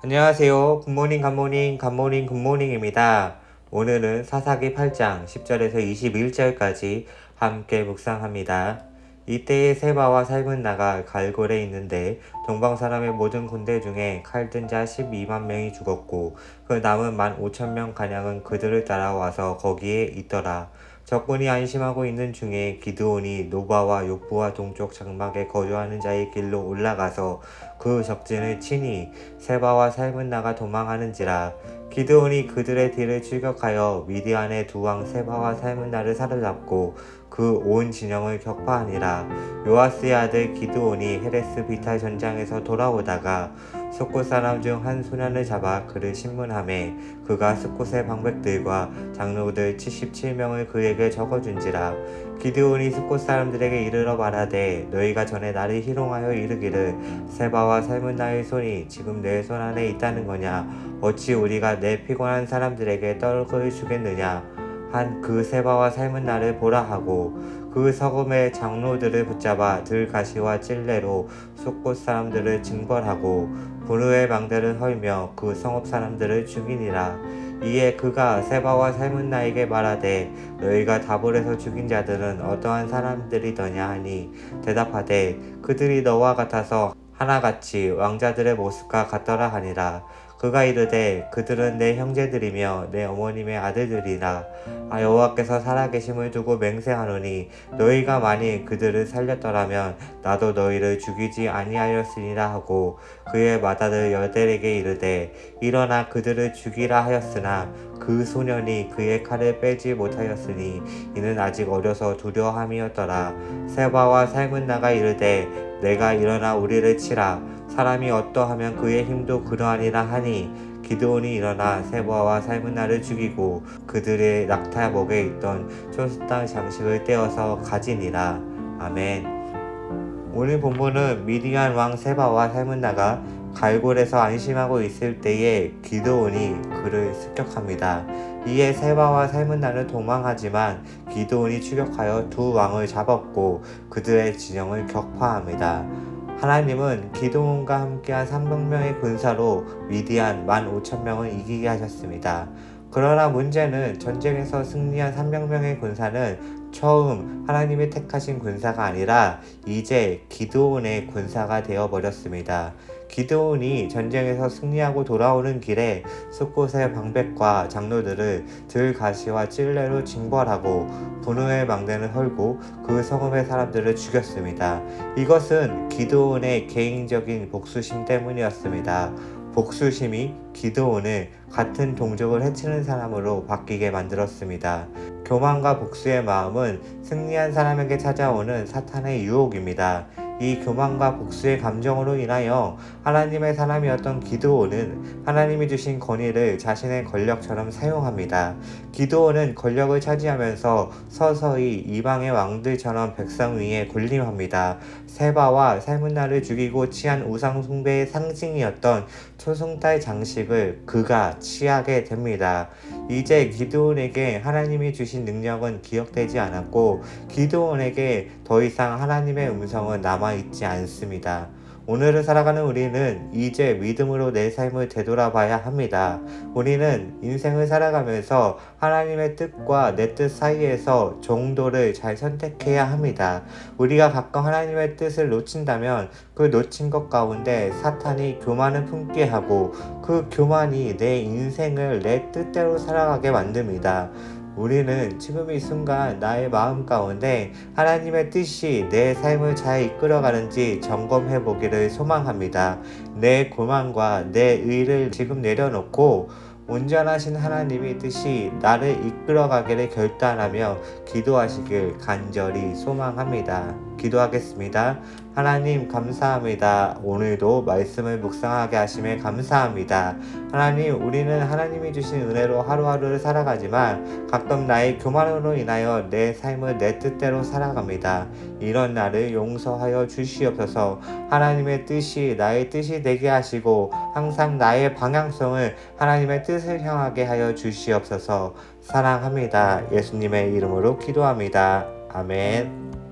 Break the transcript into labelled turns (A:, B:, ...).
A: 안녕하세요. 굿모닝 굿모닝 굿모닝 굿모닝입니다. 오늘은 사사기 8장 10절에서 21절까지 함께 묵상합니다. 이때의 세바와 살문 나가 갈골에 있는데 동방 사람의 모든 군대 중에 칼든 자 12만 명이 죽었고 그 남은 1만 5천 명 가량은 그들을 따라와서 거기에 있더라. 적군이 안심하고 있는 중에 기드온이 노바와 욕부와 동쪽 장막에 거주하는 자의 길로 올라가서 그 적진을 치니 세바와 살문 나가 도망하는지라 기드온이 그들의 뒤를 출격하여 미디안의 두 왕 세바와 살문 나를 사로잡고 그 온 진영을 격파하니라. 요아스의 아들 기드온이 헤레스 비탈 전장에서 돌아오다가 숫곳 사람 중 한 소년을 잡아 그를 신문함에 그가 숫곳의 방백들과 장로들 77명을 그에게 적어준지라 기드온이 숫곳 사람들에게 이르러 말하되 너희가 전에 나를 희롱하여 이르기를 세바와 살문 나의 손이 지금 내 손 안에 있다는 거냐? 어찌 우리가 내 피곤한 사람들에게 떡을 주겠느냐? 한 그 세바와 삶은 나를 보라 하고 그 서금의 장로들을 붙잡아 들가시와 찔레로 숫곳 사람들을 징벌하고 분우의 망대를 헐며 그 성읍 사람들을 죽이니라 이에 그가 세바와 삶은 나에게 말하되 너희가 다볼에서 죽인 자들은 어떠한 사람들이더냐 하니 대답하되 그들이 너와 같아서 하나같이 왕자들의 모습과 같더라 하니라 그가 이르되 그들은 내 형제들이며 내 어머님의 아들들이라 아 여호와께서 살아계심을 두고 맹세하노니 너희가 만일 그들을 살렸더라면 나도 너희를 죽이지 아니하였으리라 하고 그의 맏아들 여델에게 이르되 일어나 그들을 죽이라 하였으나 그 소년이 그의 칼을 빼지 못하였으니 이는 아직 어려서 두려함이었더라. 세바와 삶은 나가 이르되 내가 일어나 우리를 치라. 사람이 어떠하면 그의 힘도 그러하니라 하니 기드온이 일어나 세바와 삶은 나를 죽이고 그들의 낙타 목에 있던 초스당 장식을 떼어서 가지니라. 아멘. 오늘 본문은 미디안 왕 세바와 삶은 나가 갈골에서 안심하고 있을 때에 기드온이 그를 습격합니다. 이에 세바와 삶은 나는 도망하지만 기드온이 추격하여 두 왕을 잡았고 그들의 진영을 격파합니다. 하나님은 기드온과 함께한 300명의 군사로 미디안 15,000명을 이기게 하셨습니다. 그러나 문제는 전쟁에서 승리한 300명의 군사는 처음 하나님이 택하신 군사가 아니라 이제 기드온의 군사가 되어 버렸습니다. 기드온이 전쟁에서 승리하고 돌아오는 길에 숲곳의 방백과 장로들을 들가시와 찔레로 징벌하고 분우의 망대를 헐고 그 성읍의 사람들을 죽였습니다. 이것은 기드온의 개인적인 복수심 때문이었습니다. 복수심이 기드온을 같은 동족을 해치는 사람으로 바뀌게 만들었습니다. 교만과 복수의 마음은 승리한 사람에게 찾아오는 사탄의 유혹입니다. 이 교만과 복수의 감정으로 인하여 하나님의 사람이었던 기드온은 하나님이 주신 권위를 자신의 권력처럼 사용합니다. 기드온은 권력을 차지하면서 서서히 이방의 왕들처럼 백성 위에 군림합니다. 세바와 살문나를 죽이고 취한 우상 숭배의 상징이었던 초승달 장식을 그가 취하게 됩니다. 이제 기드온에게 하나님이 주신 능력은 기억되지 않았고 기드온에게 더 이상 하나님의 음성은 남아 있지 않습니다. 오늘을 살아가는 우리는 이제 믿음으로 내 삶을 되돌아봐야 합니다. 우리는 인생을 살아가면서 하나님의 뜻과 내 뜻 사이에서 정도를 잘 선택해야 합니다. 우리가 가끔 하나님의 뜻을 놓친다면 그 놓친 것 가운데 사탄이 교만을 품게 하고 그 교만이 내 인생을 내 뜻대로 살아가게 만듭니다. 우리는 지금 이 순간 나의 마음 가운데 하나님의 뜻이 내 삶을 잘 이끌어가는지 점검해 보기를 소망합니다. 내 고만과 내 의를 지금 내려놓고 온전하신 하나님의 뜻이 나를 이끌어가기를 결단하며 기도하시길 간절히 소망합니다. 기도하겠습니다. 하나님 감사합니다. 오늘도 말씀을 묵상하게 하심에 감사합니다. 하나님 우리는 하나님이 주신 은혜로 하루하루를 살아가지만 가끔 나의 교만으로 인하여 내 삶을 내 뜻대로 살아갑니다. 이런 나를 용서하여 주시옵소서 하나님의 뜻이 나의 뜻이 되게 하시고 항상 나의 방향성을 하나님의 뜻을 향하게 하여 주시옵소서 사랑합니다. 예수님의 이름으로 기도합니다. 아멘.